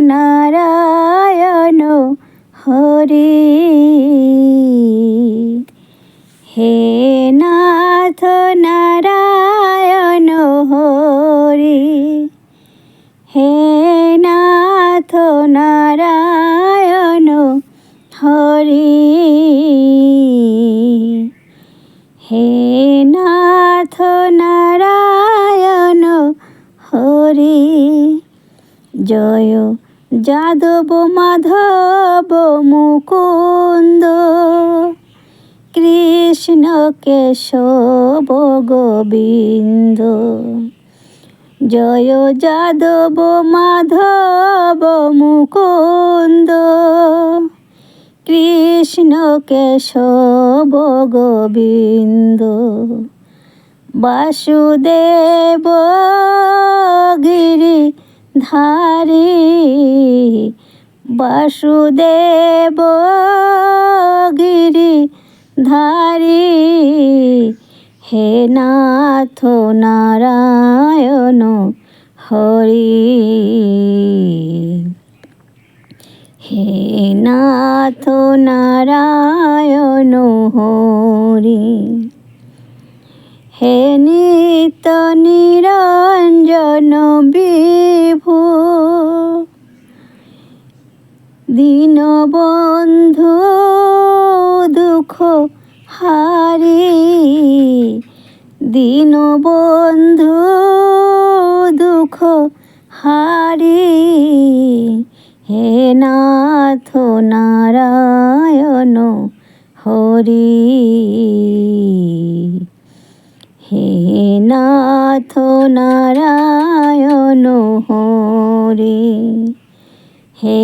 নারায়ণ, হরি। হে নাথ নারায়ণ, হরি। হে নাথ নারায়ণ, হরি। হে নাথ নারায়ণ, হরি। জয় যাদব মাধব মুকুন্দ কৃষ্ণ কেশব গোবিন্দ। জয় যাদব মাধব মুকুন্দ কৃষ্ণ কেশব গোবিন্দ। বাসুদেব ধারী বাসুদেব গিরি ধারী হে নাথ নারায়ণ হরি। হে নাথ নারায়ণ হরি। হে নিত নিরঞ্জন বিভু। দীনবন্ধু দুঃখ হারি। দীনবন্ধু দুঃখ হারি। হে নাথ নারায়ণ হরি। হে নাথ নারায়ণ হরি, হে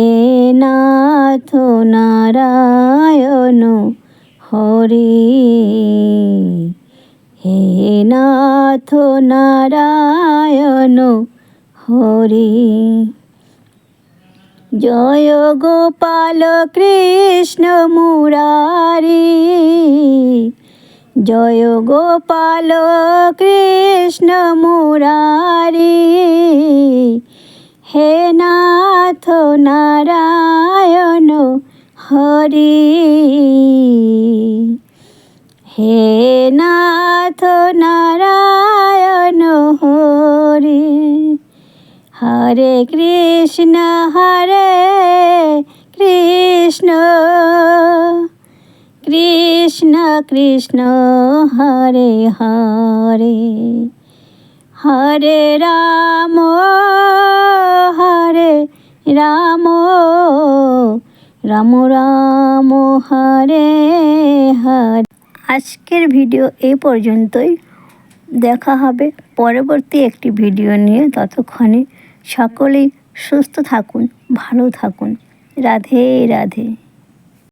নাথ নারায়ণ হরি, হে নাথ নারায়ণ হরি। জয় গোপাল কৃষ্ণ মুরারি জয় গোপাল কৃষ্ণ মুরারি। হে নাথ নারায়ণ হরি। হে নাথ নারায়ণ হরি। হরে কৃষ্ণ হরে কৃষ্ণ। কৃষ্ণ কৃষ্ণ হরে হরে। হরে রাম হরে রাম। রাম রাম, হরে হরে। আজকের ভিডিও এই পর্যন্তই। দেখা হবে পরবর্তী একটি ভিডিও নিয়ে ততক্ষণে সকলেই সুস্থ থাকুন, ভালো থাকুন। রাধে রাধে।